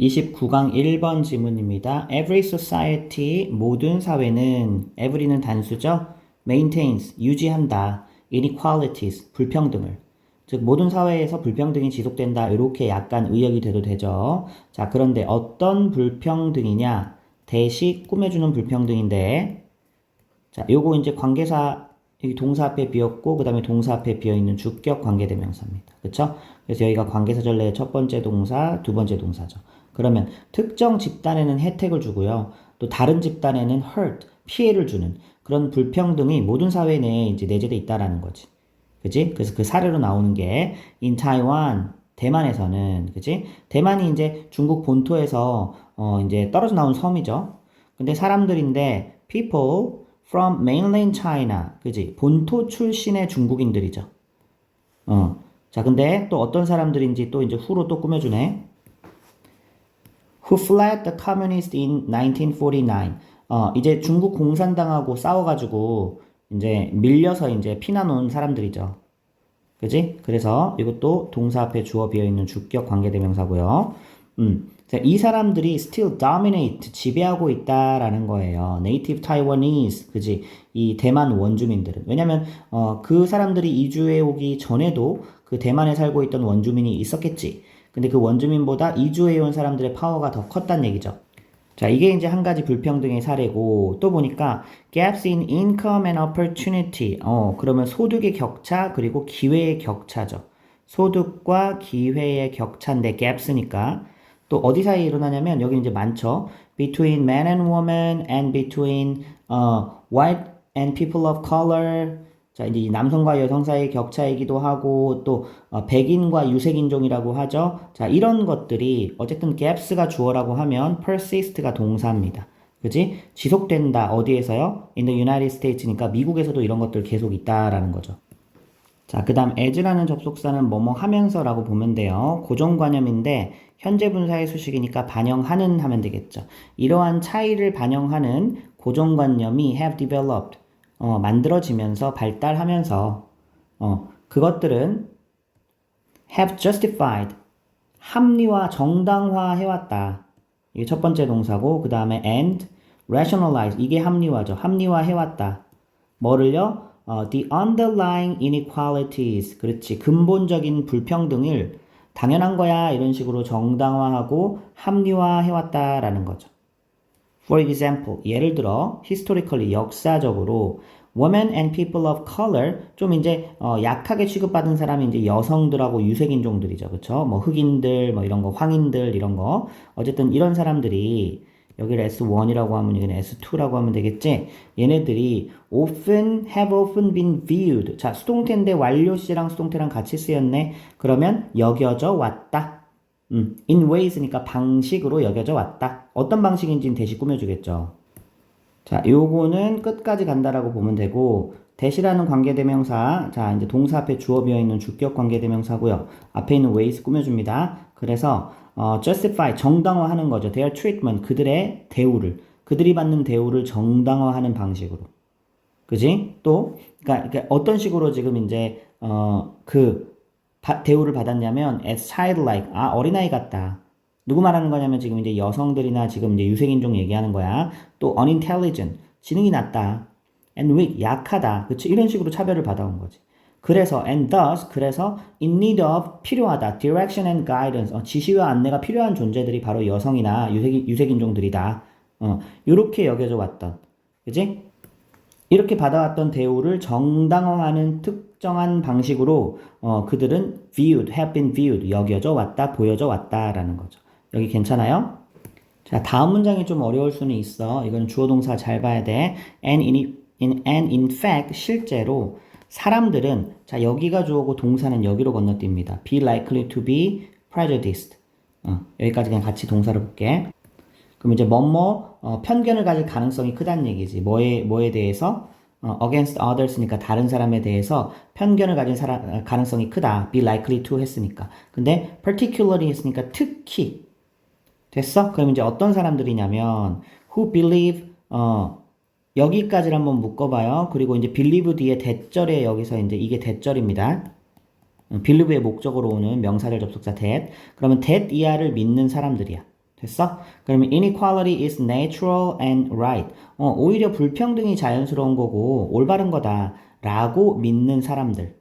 29강 1번 지문입니다. Every society, 모든 사회는, every는 단수죠? maintains, 유지한다. inequalities, 불평등을. 즉, 모든 사회에서 불평등이 지속된다. 이렇게 약간 의역이 돼도 되죠. 자, 그런데 어떤 불평등이냐? 대시 꾸며주는 불평등인데, 자, 요거 이제 관계사, 여기 동사 앞에 비었고, 그 다음에 동사 앞에 비어 있는 주격 관계대명사입니다. 그쵸? 그래서 여기가 관계사절레의 첫 번째 동사, 두 번째 동사죠. 그러면 특정 집단에는 혜택을 주고요. 또 다른 집단에는 hurt, 피해를 주는 그런 불평등이 모든 사회 내에 이제 내재돼 있다라는 거지. 그지? 그래서 그 사례로 나오는 게 in Taiwan, 대만에서는, 그지? 대만이 이제 중국 본토에서 어 이제 떨어져 나온 섬이죠. 근데 사람들인데 people from mainland China, 그지? 본토 출신의 중국인들이죠. 어. 자, 근데 또 어떤 사람들인지 또 이제 후로 또 꾸며주네. Who fled the communists in 1949. 어, 이제 중국 공산당하고 싸워가지고 이제 밀려서 이제 피난 온 사람들이죠. 그지? 그래서 이것도 동사 앞에 주어 비어 있는 주격 관계대명사고요. 음, 자, 이 사람들이 still dominate 지배하고 있다라는 거예요. Native Taiwanese, 그지? 이 대만 원주민들은 왜냐면 어, 그 사람들이 이주해 오기 전에도 그 대만에 살고 있던 원주민이 있었겠지. 근데 그 원주민보다 이주해 온 사람들의 파워가 더 컸단 얘기죠. 자, 이게 이제 한 가지 불평등의 사례고, 또 보니까 gaps in income and opportunity. 어, 그러면 소득의 격차, 그리고 기회의 격차죠. 소득과 기회의 격차인데 gaps니까. 또 어디 사이에 일어나냐면, 여기 이제 많죠. between man and woman and between uh, white and people of color. 자, 이제 남성과 여성 사이의 격차이기도 하고 또 어, 백인과 유색인종이라고 하죠. 자, 이런 것들이 어쨌든 gaps가 주어라고 하면 persist가 동사입니다. 그지? 지속된다. 어디에서요? In the United States니까 미국에서도 이런 것들 계속 있다라는 거죠. 자, 그 다음 as라는 접속사는 뭐뭐 하면서라고 보면 돼요. 고정관념인데 현재 분사의 수식이니까 반영하는 하면 되겠죠. 이러한 차이를 반영하는 고정관념이 have developed 어, 만들어지면서 발달하면서 어, 그것들은 have justified 합리화 정당화 해왔다. 이게 첫 번째 동사고 그 다음에 and rationalize 이게 합리화죠. 합리화 해왔다. 뭐를요? 어, the underlying inequalities 그렇지 근본적인 불평등을 당연한 거야 이런 식으로 정당화하고 합리화 해왔다라는 거죠. For example, 예를 들어 historically 역사적으로 women and people of color 좀 이제 어, 약하게 취급받은 사람이 이제 여성들하고 유색인종들이죠, 그렇죠? 뭐 흑인들, 뭐 이런 거, 황인들 이런 거 어쨌든 이런 사람들이 여기를 S1이라고 하면 여기는 S2라고 하면 되겠지? 얘네들이 often have often been viewed. 자, 수동태인데 완료시랑 수동태랑 같이 쓰였네. 그러면 여겨져 왔다. 음, in ways니까 방식으로 여겨져 왔다. 어떤 방식인지는 대시 꾸며주겠죠. 자, 요거는 끝까지 간다라고 보면 되고, 대시라는 관계대명사, 자, 이제 동사 앞에 주어 비어 있는 주격 관계대명사고요. 앞에 있는 ways 꾸며줍니다. 그래서, 어, justify, 정당화하는 거죠. their treatment, 그들의 대우를, 그들이 받는 대우를 정당화하는 방식으로. 그지? 또, 그러니까, 그러니까 어떤 식으로 지금 이제, 어, 그, 바, 대우를 받았냐면 as childlike 아 어린아이 같다. 누구 말하는 거냐면 지금 이제 여성들이나 지금 이제 유색인종 얘기하는 거야. 또 unintelligent. 지능이 낮다. and weak. 약하다. 그치? 이런 식으로 차별을 받아온 거지. 그래서 and thus 그래서 in need of 필요하다. direction and guidance. 어, 지시와 안내가 필요한 존재들이 바로 여성이나 유색, 유색인종들이다. 어, 이렇게 여겨져 왔던. 그지 이렇게 받아왔던 대우를 정당화하는 특정한 방식으로 어, 그들은 viewed, have been viewed, 여겨져 왔다, 보여져 왔다라는 거죠. 여기 괜찮아요? 자, 다음 문장이 좀 어려울 수는 있어. 이건 주어 동사 잘 봐야 돼. And in, in, and in fact, 실제로 사람들은 자, 여기가 주어고 동사는 여기로 건너뜁니다. be likely to be prejudiced. 어, 여기까지 그냥 같이 동사를 볼게. 그럼 이제 뭐뭐 어, 편견을 가질 가능성이 크다는 얘기지. 뭐에 뭐에 대해서 어, against others니까 다른 사람에 대해서 편견을 가진 사람, 가능성이 크다. be likely to 했으니까. 근데 particularly 했으니까 특히 됐어? 그럼 이제 어떤 사람들이냐면 who believe 어 여기까지를 한번 묶어봐요. 그리고 이제 believe 뒤에 대절에 여기서 이제 이게 대절입니다. believe의 목적으로 오는 명사절 접속사 that. 그러면 that 이하를 믿는 사람들이야. 됐어? 그러면 inequality is natural and right. 어, 오히려 불평등이 자연스러운 거고 올바른 거다 라고 믿는 사람들.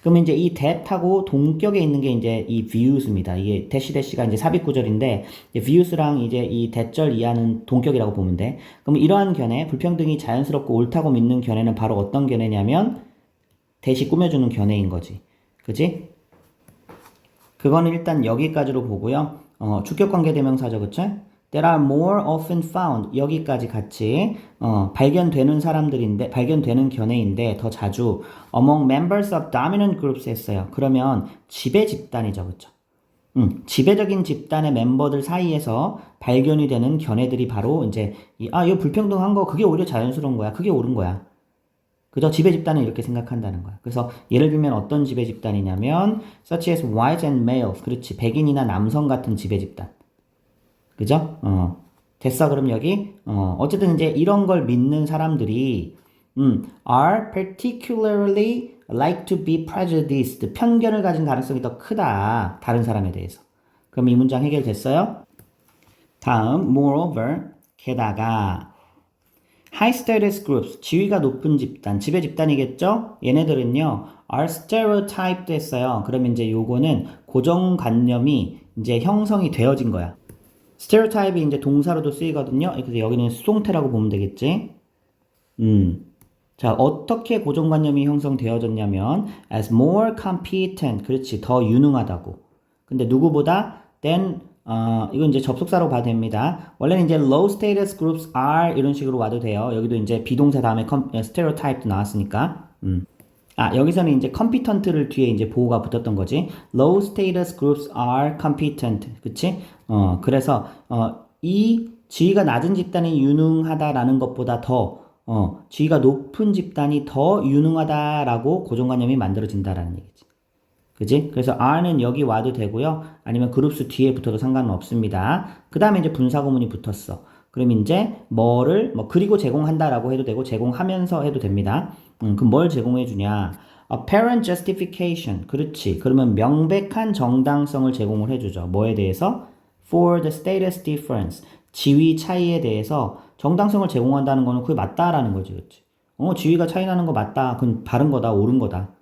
그러면 이제 이 that하고 동격에 있는 게 이제 이 views입니다. 이게 대시 대시가 이제 삽입 구절인데 이제 views랑 이제 이 대절 이하는 동격이라고 보면 돼. 그럼 이러한 견해, 불평등이 자연스럽고 옳다고 믿는 견해는 바로 어떤 견해냐면 대시 꾸며주는 견해인 거지. 그지? 그거는 일단 여기까지로 보고요. 어, 주격 관계 대명사죠, 그쵸? That are more often found 여기까지 같이 어, 발견되는 사람들인데 발견되는 견해인데 더 자주 among members of dominant groups 했어요. 그러면 지배 집단이죠, 그렇죠? 음, 지배적인 집단의 멤버들 사이에서 발견이 되는 견해들이 바로 이제 이, 아, 이거 불평등한 거 그게 오히려 자연스러운 거야. 그게 옳은 거야. 그죠? 지배 집단은 이렇게 생각한다는 거야. 그래서 예를 들면 어떤 지배 집단이냐면 such as whites and males. 그렇지. 백인이나 남성 같은 지배 집단. 그죠? 어. 됐어. 그럼 여기 어, 어쨌든 이제 이런 걸 믿는 사람들이 음, are particularly like to be prejudiced. 편견을 가진 가능성이 더 크다. 다른 사람에 대해서. 그럼 이 문장 해결됐어요? 다음 moreover 게다가 high status groups 지위가 높은 집단 지배 집단이겠죠? 얘네들은요 are stereotyped 했어요. 그러면 이제 요거는 고정관념이 이제 형성이 되어진 거야. stereotype이 이제 동사로도 쓰이거든요. 그래서 여기는 수동태라고 보면 되겠지. 음. 자, 어떻게 고정관념이 형성되어졌냐면 as more competent. 그렇지. 더 유능하다고. 근데 누구보다 than 어, 이건 이제 접속사로 봐도 됩니다. 원래는 이제 low status groups are 이런 식으로 와도 돼요. 여기도 이제 비동사 다음에 com, stereotype도 나왔으니까. 음. 아, 여기서는 이제 competent를 뒤에 이제 보호가 붙었던 거지. low status groups are competent. 그치? 어, 그래서, 어, 이 지위가 낮은 집단이 유능하다라는 것보다 더, 어, 지위가 높은 집단이 더 유능하다라고 고정관념이 만들어진다라는 얘기지. 그지? 그래서 R는 여기 와도 되고요. 아니면 그룹수 뒤에 붙어도 상관은 없습니다. 그 다음에 이제 분사구문이 붙었어. 그럼 이제 뭐를 뭐 그리고 제공한다라고 해도 되고 제공하면서 해도 됩니다. 음, 그럼 뭘 제공해 주냐? apparent justification. 그렇지. 그러면 명백한 정당성을 제공을 해 주죠. 뭐에 대해서? for the status difference. 지위 차이에 대해서 정당성을 제공한다는 거는 그게 맞다라는 거지. 그렇지. 어, 지위가 차이 나는 거 맞다. 그건 바른 거다. 옳은 거다.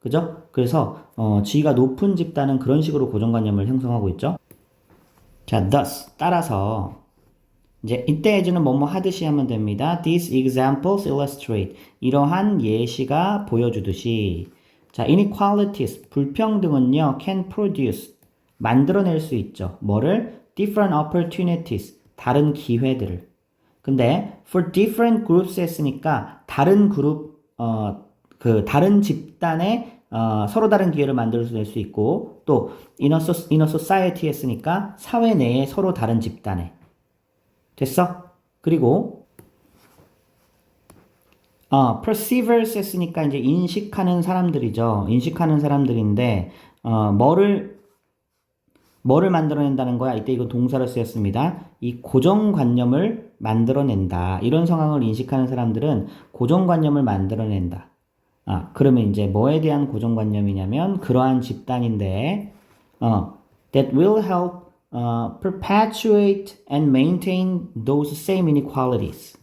그죠? 그래서 어, 지위가 높은 집단은 그런 식으로 고정관념을 형성하고 있죠. 자, thus 따라서 이제 이때 해주는 뭐뭐 하듯이 하면 됩니다. These examples illustrate 이러한 예시가 보여주듯이 자, inequalities 불평등은요 can produce 만들어낼 수 있죠. 뭐를 different opportunities 다른 기회들을. 근데 for different groups 했으니까 다른 그룹 어 그 다른 집단에 어, 서로 다른 기회를 만들어낼 수 있고 또 inner, so, inner society 했으니까 사회 내에 서로 다른 집단에 됐어? 그리고 어, perceivers 했으니까 이제 인식하는 사람들이죠. 인식하는 사람들인데 어, 뭐를 뭐를 만들어낸다는 거야? 이때 이건 동사로 쓰였습니다. 이 고정관념을 만들어낸다. 이런 상황을 인식하는 사람들은 고정관념을 만들어낸다. 아, 그러면 이제 뭐에 대한 고정관념이냐면 그러한 집단인데 어, that will help uh, perpetuate and maintain those same inequalities.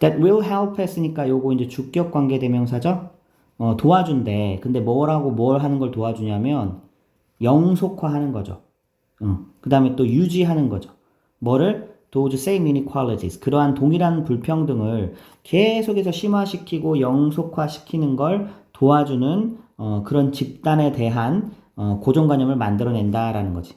that will help 했으니까 요거 이제 주격 관계 대명사죠. 어, 도와준대. 근데 뭐라고 뭘 하는 걸 도와주냐면 영속화하는 거죠. 어, 그 다음에 또 유지하는 거죠. 뭐를 those same inequalities 그러한 동일한 불평등을 계속해서 심화시키고 영속화시키는 걸 도와주는 어, 그런 집단에 대한 어, 고정관념을 만들어낸다라는 거지.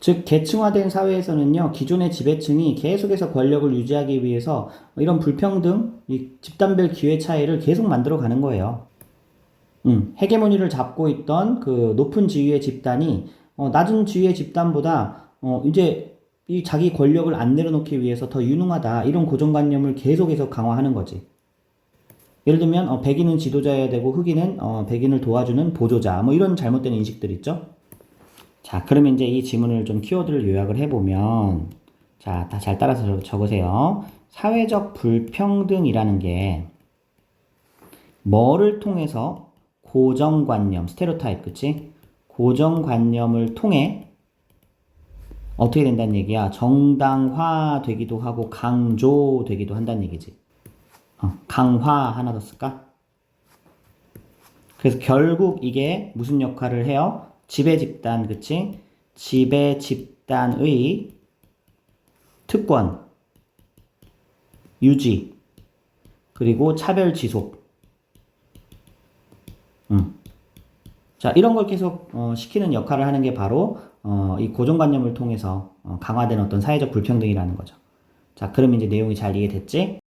즉 계층화된 사회에서는요 기존의 지배층이 계속해서 권력을 유지하기 위해서 이런 불평등, 이 집단별 기회 차이를 계속 만들어 가는 거예요. 음, 헤게모니를 잡고 있던 그 높은 지위의 집단이 어, 낮은 지위의 집단보다 어, 이제 이 자기 권력을 안 내려놓기 위해서 더 유능하다 이런 고정관념을 계속해서 강화하는 거지. 예를 들면 어, 백인은 지도자여야 되고 흑인은 어, 백인을 도와주는 보조자 뭐 이런 잘못된 인식들 있죠. 자 그러면 이제 이 지문을 좀 키워드를 요약을 해보면 자 다 잘 따라서 적으세요. 사회적 불평등이라는 게 뭐를 통해서 고정관념, 스테레오타입, 그치? 고정관념을 통해 어떻게 된다는 얘기야? 정당화 되기도 하고 강조 되기도 한다는 얘기지. 어, 강화 하나 더 쓸까? 그래서 결국 이게 무슨 역할을 해요? 지배 집단, 그치? 지배 집단의 특권, 유지, 그리고 차별 지속. 음. 자, 이런 걸 계속 어, 시키는 역할을 하는 게 바로 어, 이 고정관념을 통해서 어, 강화된 어떤 사회적 불평등이라는 거죠. 자, 그럼 이제 내용이 잘 이해됐지?